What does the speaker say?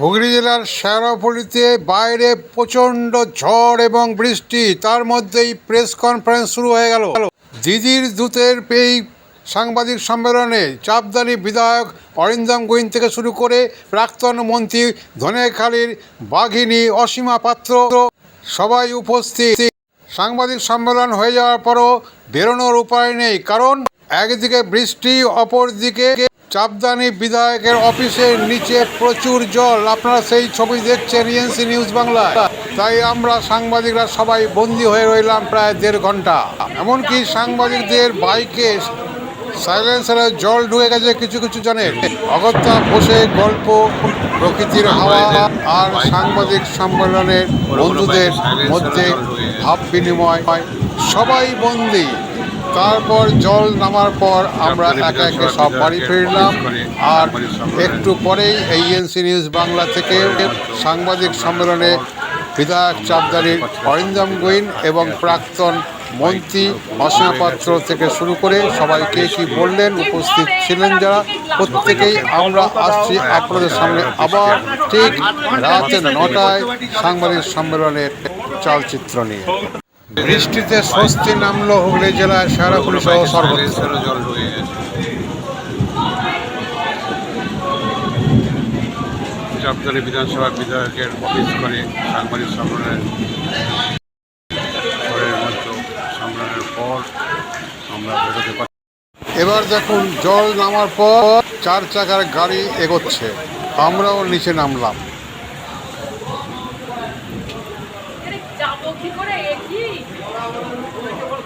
হুগলি জেলার শেরাপল্লিতে বাইরে প্রচণ্ড ঝড় এবং বৃষ্টি, তার মধ্যেই প্রেস কনফারেন্স শুরু হয়ে গেল। দিদির দূতের এই সাংবাদিক সম্মেলনে চাপদানি বিধায়ক অরিন্দম গোয়েন থেকে শুরু করে প্রাক্তন মন্ত্রী ধনেখালির বাঘিনী অসীমা পাত্র সবাই উপস্থিত। সাংবাদিক সম্মেলন হয়ে যাওয়ার পরও বেরোনোর উপায় নেই, কারণ একদিকে বৃষ্টি, অপরদিকে চাপদানি বিধায়কের অফিসের নিচে প্রচুর জল। আপনারা সেই ছবি দেখছেন ইএনসি নিউজ বাংলা তাই আমরা সাংবাদিকরা সবাই বন্দী হয়ে রইলাম প্রায় দেড় ঘণ্টা। এমনকি সাংবাদিকদের বাইকে সাইলেন্সারে জল ঢুকে গেছে কিছু কিছু জনের। অগত্যা বসে গল্প প্রকৃতির হাওয়া আর সাংবাদিক সম্মেলনের বন্ধুদের মধ্যে ভাব বিনিময় সবাই বন্দি। তারপর জল নামার পর আমরা একে একে সব বাড়ি ফিরলাম। আর একটু পরেই এই এনসি নিউজ বাংলা থেকে সাংবাদিক সম্মেলনে বিধায়ক চাপদারির অরিন্দম গোয়েন এবং প্রাক্তন মন্ত্রী অসীমা পাত্র থেকে শুরু করে সবাই কে কী বললেন উপস্থিত ছিলেন যারা প্রত্যেকেই আমরা আসছি আপনাদের সামনে আবার ঠিক রাতে নটায় সাংবাদিক সম্মেলনের চালচিত্র নিয়ে। বৃষ্টিতে স্বস্তি নামলো হুগলি জেলায় সারাপুরি সহ সর্বত্র। চাপদারি বিধানসভা বিধায়কের অফিস করে সাংবাদিক সম্মেলনের সম্মেলনের পর আমরা বেরোতে পারি এবার দেখুন জল নামার পর চার চাকার গাড়ি এগোচ্ছে। আমরাও নিচে নামলাম।